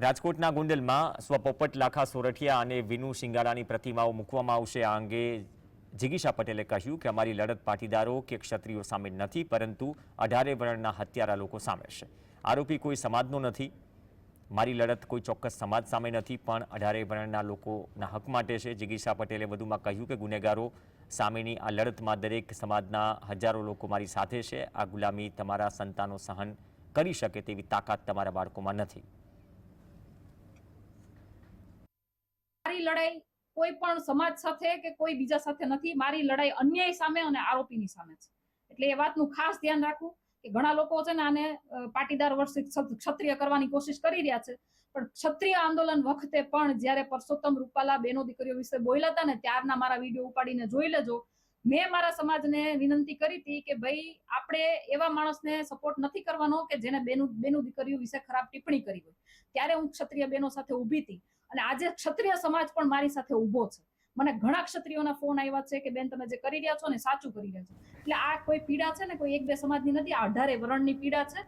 રાજકોટના ગુંડલમાં સ્વપોપટ લાખા સોરઠિયા અને વિનુ શિંગાળાની પ્રતિમાઓ મૂકવામાં આવશે. આ અંગે જિગીશા પટેલે કહ્યું કે અમારી લડત પાટીદારો કે ક્ષત્રિયો સામે નથી, પરંતુ અઢારે વર્ણના હત્યારા લોકો સામે છે. આરોપી કોઈ સમાજનો નથી, મારી લડત કોઈ ચોક્કસ સમાજ સામે નથી, પણ અઢારે વર્ણના લોકોના હક માટે છે. જિગીશા પટેલે વધુમાં કહ્યું કે ગુનેગારો સામેની આ લડતમાં દરેક સમાજના હજારો લોકો મારી સાથે છે. આ ગુલામી તમારા સંતાનો સહન કરી શકે તેવી તાકાત તમારા બાળકોમાં નથી. મારી લડાઈ કોઈ પણ સમાજ સાથે કે કોઈ બીજા સાથે નથી, મારી લડાઈ અન્યાય સામે અને આરોપીની સામે છે. એટલે એ વાતનું ખાસ ધ્યાન રાખવું કે ઘણા લોકો છે ને આને પાટીદાર વર્ષિત ક્ષત્રિય કરવાની કોશિશ કરી રહ્યા છે. પણ ક્ષત્રિય આંદોલન વખતે પણ જ્યારે પરસોત્તમ રૂપાલા બેનો દીકરીઓ વિશે બોલ્યા હતા ને, ત્યારના મારા વીડિયો ઉપાડીને જોઈ લેજો. મેં મારા સમાજને વિનંતી કરી હતી કે ભાઈ, આપણે એવા માણસને સપોર્ટ નથી કરવાનો કે જેને બેનું બેનું દીકરીઓ વિશે ખરાબ ટિપ્પણી કરી હોય. ત્યારે હું ક્ષત્રિય બહેનો સાથે ઊભી હતી અને આજે ક્ષત્રિય સમાજ પણ મારી સાથે ઊભો છે. મને ઘણા ક્ષત્રિયોના ફોન આવ્યા છે કે, બેન, તમે જે કરી રહ્યા છો ને, સાચું કરી રહ્યા છો. એટલે આ કોઈ પીડા છે ને? કોઈ એક બે સમાજની નથી, આ અઢારે વરણની પીડા છે.